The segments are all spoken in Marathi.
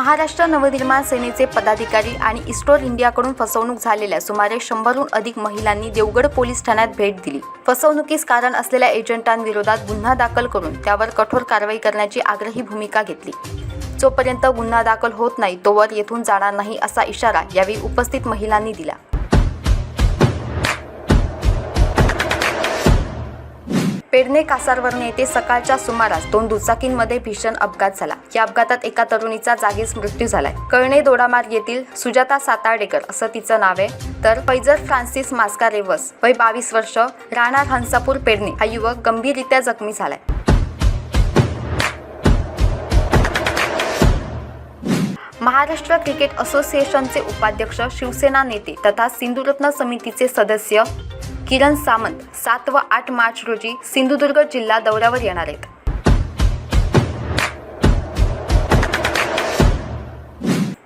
महाराष्ट्र नवनिर्माण सेनेचे पदाधिकारी आणि इस्टोर इंडियाकडून फसवणूक झालेल्या सुमारे शंभरहून अधिक महिलांनी देवगड पोलीस ठाण्यात भेट दिली. फसवणुकीस कारण असलेल्या एजंटांविरोधात गुन्हा दाखल करून त्यावर कठोर कारवाई करण्याची आग्रही भूमिका घेतली. जोपर्यंत गुन्हा दाखल होत नाही तोवर येथून जाणार नाही असा इशारा यावेळी उपस्थित महिलांनी दिला. पेडणे कासारवरून येथे सकाळच्या सुमारास दोन दुचाकींमध्ये भीषण अपघात झाला. या अपघातात एका तरुणीचा जागीच मृत्यू झालाय. कळणे दोडामार्ग येथील सुजाता सातार्डेकर असं तिचं नाव आहे. तर फैजर फ्रान्सिस मास्का रेवस वय बावीस वर्ष राहणार हंसापूर पेडणे हा युवक गंभीररित्या जखमी झालाय. महाराष्ट्र क्रिकेट असोसिएशनचे उपाध्यक्ष शिवसेना नेते तथा सिंधुरत्न समितीचे सदस्य किरण सामंत सात व आठ मार्च रोजी सिंधुदुर्ग जिल्हा दौऱ्यावर येणार आहेत.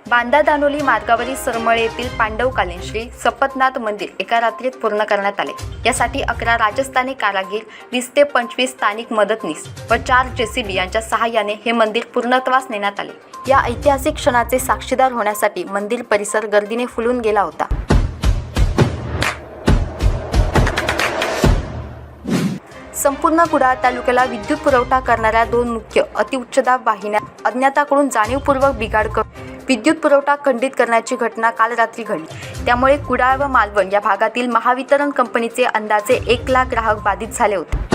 बांदा दानोली मार्गावरील सरमळे येथील पांडवकालीन श्री सपतनाथ मंदिर एका रात्रीत पूर्ण करण्यात आले. यासाठी अकरा राजस्थानी कारागीर वीस ते पंचवीस स्थानिक मदतनीस व चार जेसीबी यांच्या सहाय्याने हे मंदिर पूर्णत्वास नेण्यात आले. या ऐतिहासिक क्षणाचे साक्षीदार होण्यासाठी मंदिर परिसर गर्दीने फुलून गेला होता. संपूर्ण कुडाळ तालुक्याला विद्युत पुरवठा करणाऱ्या दोन मुख्य अतिउच्चदाब वाहिन्या अज्ञाताकडून जाणीवपूर्वक बिघाड करून विद्युत पुरवठा खंडित करण्याची घटना काल रात्री घडली. त्यामुळे कुडाळ व मालवण या भागातील महावितरण कंपनीचे अंदाजे एक लाख ग्राहक बाधित झाले होते.